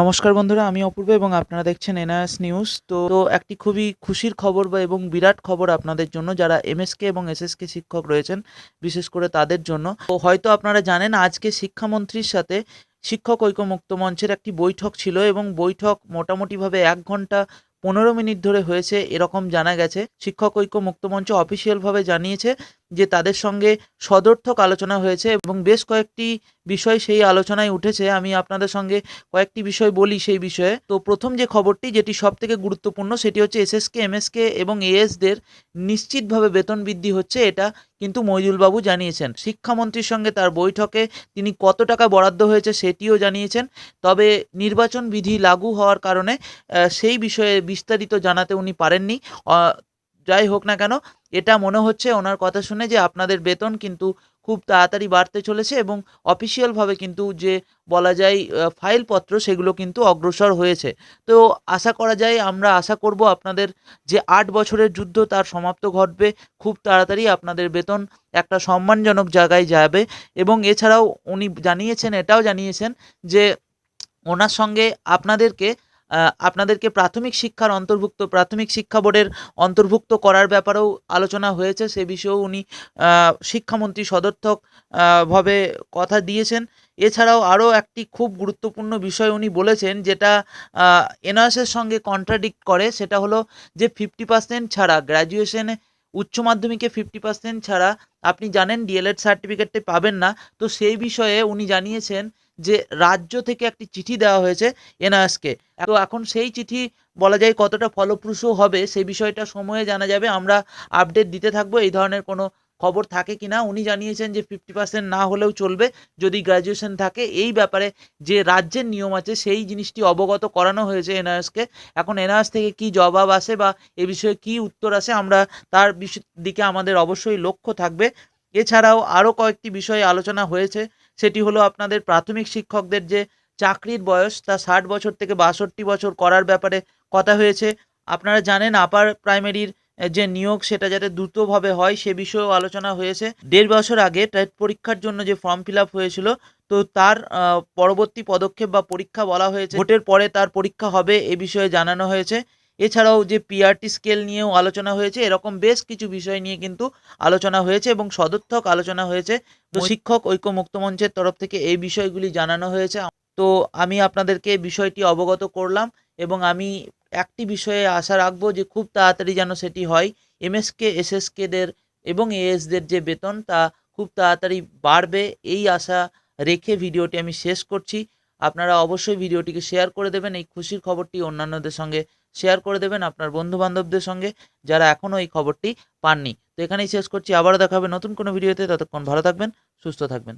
নমস্কার বন্ধুরা, আমি অপূর্ব এবং আপনারা দেখছেন এনআরএস নিউজ। তো তো একটি খুবই খুশির খবর বা এবং বিরাট খবর আপনাদের জন্য, যারা এমএসকে এবং এসএসকে শিক্ষক রয়েছেন, বিশেষ করে তাদের জন্য। তো হয়তো আপনারা জানেন, আজকে শিক্ষামন্ত্রীর সাথে শিক্ষক ঐক্যমুক্ত মঞ্চের একটি বৈঠক ছিল এবং বৈঠক মোটামুটিভাবে এক ঘণ্টা পনেরো মিনিট ধরে হয়েছে, এরকম জানা গেছে। শিক্ষক ঐক্য মুক্ত মঞ্চ অফিসিয়ালভাবে জানিয়েছে যে তাদের সঙ্গে সদর্থক আলোচনা হয়েছে এবং বেশ কয়েকটি বিষয় সেই আলোচনায় উঠেছে। আমি আপনাদের সঙ্গে কয়েকটি বিষয় বলি সেই বিষয়ে। তো প্রথম যে খবরটি, যেটি সব থেকে গুরুত্বপূর্ণ, সেটি হচ্ছে এসএসকে, এমএসকে এবং এএসদের নিশ্চিতভাবে বেতন বৃদ্ধি হচ্ছে, এটা কিন্তু মইদুলবাবু জানিয়েছেন। শিক্ষামন্ত্রীর সঙ্গে তার বৈঠকে তিনি কত টাকা বরাদ্দ হয়েছে সেটিও জানিয়েছেন। তবে নির্বাচন বিধি লাগু হওয়ার কারণে সেই বিষয়ে বিস্তারিত জানাতে উনি পারেননি। যাই হোক না কেন, এটা মনে হচ্ছে ওনার কথা শুনে যে আপনাদের বেতন কিন্তু খুব তাড়াতাড়ি বাড়তে চলেছে এবং অফিসিয়ালভাবে কিন্তু যে বলা যায় ফাইলপত্র সেগুলো কিন্তু অগ্রসর হয়েছে। তো আশা করা যায়, আমরা আশা করব আপনাদের যে আট বছরের যুদ্ধ তার সমাপ্ত ঘটবে, খুব তাড়াতাড়ি আপনাদের বেতন একটা সম্মানজনক জায়গায় যাবে এবং এছাড়াও উনি জানিয়েছেন, এটাও জানিয়েছেন যে ওনার সঙ্গে আপনাদেরকে আপনাদেরকে প্রাথমিক শিক্ষার অন্তর্ভুক্ত, প্রাথমিক শিক্ষা বোর্ডের অন্তর্ভুক্ত করার ব্যাপারেও আলোচনা হয়েছে, সে বিষয়েও উনি শিক্ষামন্ত্রী সদর্থক ভাবে কথা দিয়েছেন। এছাড়াও আরও একটি খুব গুরুত্বপূর্ণ বিষয় উনি বলেছেন, যেটা এনআরএসের সঙ্গে কন্ট্রাডিক্ট করে, সেটা হলো যে ফিফটি পার্সেন্ট ছাড়া গ্র্যাজুয়েশনে উচ্চ মাধ্যমিকে ফিফটি পার্সেন্ট ছাড়া, আপনি জানেন ডিএলএড সার্টিফিকেটটি পাবেন না। তো সেই বিষয়ে উনি জানিয়েছেন যে রাজ্য থেকে একটি চিঠি দেওয়া হয়েছে এনআরএসকে। তো এখন সেই চিঠি বলা যায় কতটা ফলপ্রসূ হবে সেই বিষয়টা সময়ে জানা যাবে। আমরা আপডেট দিতে থাকব এই ধরনের কোনো খবর থাকে কিনা উনি জানিয়েছেন যে ফিফটি পার্সেন্ট না হলেও চলবে। যদি গ্র্যাজুয়েশন থাকে, এই ব্যাপারে যে রাজ্যের নিয়ম আছে, সেই জিনিসটি অবগত করানো হয়েছে এনআরএসকে। এখন এনআরএস থেকে কি জবাব আসে বা এ বিষয়ে কি উত্তর আসে, আমরা তার দিকে আমাদের অবশ্যই লক্ষ্য থাকবে। এছাড়াও আরও কয়েকটি বিষয়ে আলোচনা হয়েছে। সেটি হলো আপনাদের প্রাথমিক শিক্ষকদের যে চাকরির বয়স, তা ষাট বছর থেকে বাষট্টি বছর করার ব্যাপারে কথা হয়েছে। আপনারা জানেন আপার প্রাইমারির যে নিয়োগ, সেটা যাতে দ্রুতভাবে হয় সে বিষয়েও আলোচনা হয়েছে। দেড় বছর আগে টেট পরীক্ষার জন্য যে ফর্ম ফিল হয়েছিল, তো তার পরবর্তী পদক্ষেপ বা পরীক্ষা বলা হয়েছে। ভোটের পরে তার পরীক্ষা হবে এ বিষয়ে জানানো হয়েছে। এছাড়াও যে পিআরটি স্কেল নিয়েও আলোচনা হয়েছে এরকম বেশ কিছু বিষয় নিয়ে কিন্তু আলোচনা হয়েছে এবং সদর্থক আলোচনা হয়েছে। তো শিক্ষক ঐক্য মুক্ত মঞ্চের তরফ থেকে এই বিষয়গুলি জানানো হয়েছে। তো আমি আপনাদেরকে বিষয়টি অবগত করলাম এবং আমি একটি বিষয়ে আশা রাখব যে খুব তাড়াতাড়ি যেন সেটি হয়। এমএসকে এসএসকেদের এবং এএসদের যে বেতন তা খুব তাড়াতাড়ি বাড়বে এই আশা রেখে ভিডিওটি আমি শেষ করছি। আপনারা অবশ্যই ভিডিওটিকে শেয়ার করে দেবেন। এই খুশির খবরটি অন্যান্যদের সঙ্গে শেয়ার করে দেবেন আপনার বন্ধু বান্ধবদের সঙ্গে যারা এখনও এই খবরটি পাননি। তো এখানেই শেষ করছি। আবারও দেখাবে নতুন কোনো ভিডিওতে। ততক্ষণ ভালো থাকবেন, সুস্থ থাকবেন।